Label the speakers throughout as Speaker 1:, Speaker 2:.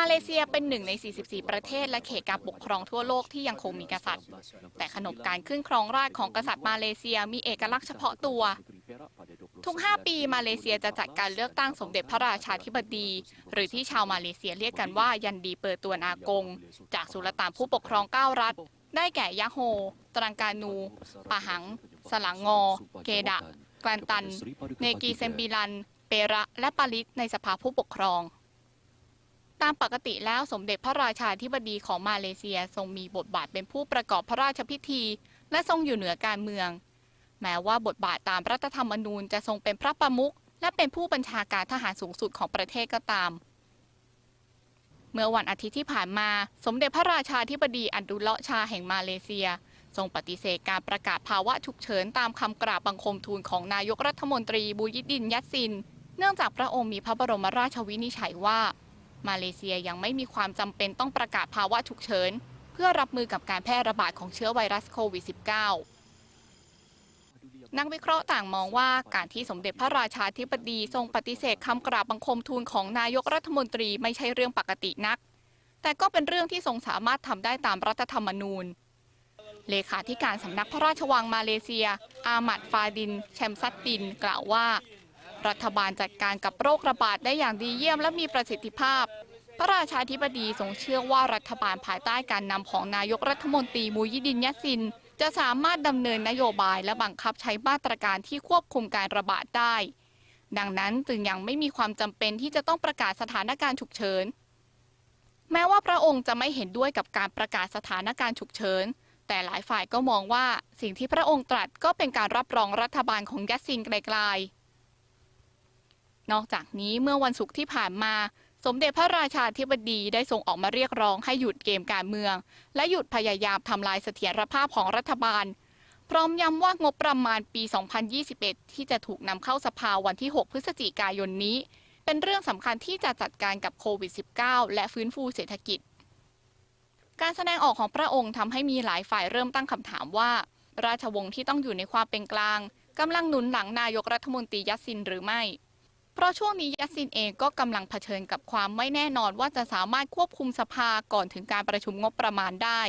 Speaker 1: มาเลเซียเป็นหนึ่งใน 44 ประเทศ และเขตการปกครองทั่วโลกที่ยังคงมีกษัตริย์ แต่ขนบการขึ้นครองราชของกษัตริย์มาเลเซียมีเอกลักษณ์เฉพาะตัว ทุก 5 ปีมาเลเซียจะจัดการเลือกตั้งสมเด็จพระราชาธิบดี หรือที่ชาวมาเลเซียเรียกกันว่ายันดีเปิดตัวนากง จากสุลต่านผู้ปกครอง 9 รัฐ ได้แก่ยะโฮ ตรังกานู ปะหัง สลังงอ เกดะกลันตัน เนกีเซมบิลัน เประ และปาลิสในสภาผู้ปกครอง ตามปกติแล้วสมเด็จพระราชาธิบดีของมาเลเซียทรงมีบทบาทเป็นผู้ประกอบพระราชพิธี และทรงอยู่เหนือการเมือง แม้ว่าบทบาทตามรัฐธรรมนูญจะทรงเป็นพระประมุขและเป็นผู้บัญชาการทหารสูงสุดของประเทศก็ตาม เมื่อวันอาทิตย์ที่ผ่านมา สมเด็จพระราชาธิบดีอันดุลเลาะชาแห่งมาเลเซีย ทรงปฏิเสธการประกาศภาวะฉุกเฉินตามคำกราบบังคมทูลของนายกรัฐมนตรีบูยิดดินยัตซิน เนื่องจากพระองค์มีพระบรมราชวินิจฉัยว่า มาเลเซียยังไม่มีความจำเป็นต้องประกาศภาวะฉุกเฉิน เพื่อรับมือกับการแพร่ระบาดของเชื้อไวรัสโควิด -19 นักวิเคราะห์ต่างมองว่าการที่สมเด็จพระราชาธิบดีทรงปฏิเสธคำกราบบังคมทูลของนายกรัฐมนตรีไม่ใช่เรื่องปกตินัก แต่ก็เป็นเรื่องที่ทรงสามารถทำได้ตามรัฐธรรมนูญเลขาธิการสำนักพระราชวังมาเลเซีย อามัดฟาดิน แชมซัดดิน กล่าวว่า รัฐบาลจัดการกับโรคระบาดได้อย่างดีเยี่ยมและมีประสิทธิภาพ พระราชาธิบดีทรงเชื่อว่ารัฐบาลภายใต้การนำของนายกรัฐมนตรีมูยิดินยัสซิน จะสามารถดำเนินนโยบายและบังคับใช้มาตรการที่ควบคุมการระบาดได้ ดังนั้นจึงยังไม่มีความจำเป็นที่จะต้องประกาศสถานการณ์ฉุกเฉิน แม้ว่าพระองค์จะไม่เห็นด้วยกับการประกาศสถานการณ์ฉุกเฉินแต่หลายฝ่ายก็มองว่าสิ่งที่พระองค์ตรัสก็เป็นการรับรองรัฐบาลของยัสซินไกลๆ นอกจากนี้เมื่อวันศุกร์ที่ผ่านมา สมเด็จพระราชาธิบดีได้ทรงออกมาเรียกร้องให้หยุดเกมการเมือง และหยุดพยายามทำลายเสถียรภาพของรัฐบาล พร้อมย้ำว่างบประมาณปี 2021 ที่จะถูกนำเข้าสภาวันที่ 6 พฤศจิกายนนี้ เป็นเรื่องสำคัญที่จะจัดการกับโควิด -19 และฟื้นฟูเศรษฐกิจ การแสดงออกของพระองค์ทำให้มีหลายฝ่ายเริ่มตั้งคำถามว่า ราชวงศ์ที่ต้องอยู่ในความเป็นกลางกำลังหนุนหลังนายกรัฐมนตรียัสซินหรือไม่ เพราะช่วงนี้ยัสซินเองก็กำลังเผชิญกับความไม่แน่นอนว่าจะสามารถควบคุมสภาก่อนถึงการประชุมงบประมาณได้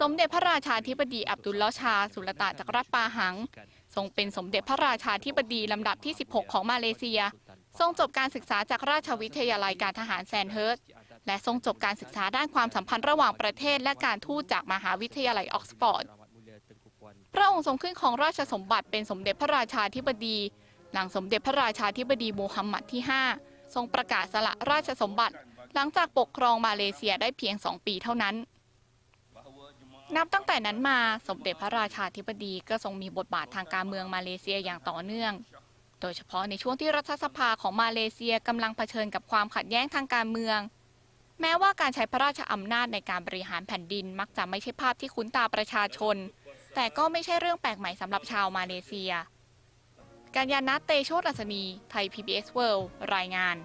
Speaker 1: สมเด็จพระราชาธิบดีอับดุลลาชา สุลต่านจักรราปาหัง ทรงเป็นสมเด็จพระราชาธิบดีลำดับที่ 16 ของมาเลเซีย ทรงจบการศึกษาจากราชวิทยาลัยการทหารแซนเฮิร์สและทรงจบการศึกษาด้านความสัมพันธ์ระหว่างประเทศ และการทูตจากมหาวิทยาลัยออกซฟอร์ด พระองค์ทรงขึ้นของราชสมบัติเป็นสมเด็จพระราชาธิบดี หลังสมเด็จพระราชาธิบดีมูฮัมหมัดที่ 5 ทรงประกาศสละราชสมบัติ หลังจากปกครองมาเลเซียได้เพียง2ปีเท่านั้น นับตั้งแต่นั้นมาสมเด็จพระราชาธิบดีก็ทรงมีบทบาททางการเมืองมาเลเซียอย่างต่อเนื่อง โดยเฉพาะในช่วงที่รัฐสภาของมาเลเซียกำลังเผชิญกับความขัดแย้งทางการเมือง แม้ว่าการใช้พระราชอำนาจในการบริหารแผ่นดินมักจะไม่ใช่ภาพที่คุ้นตาประชาชน แต่ก็ไม่ใช่เรื่องแปลกใหม่สำหรับชาวมาเลเซีย กัญญานัทเตโชตอัศนี ไทย PBS World รายงาน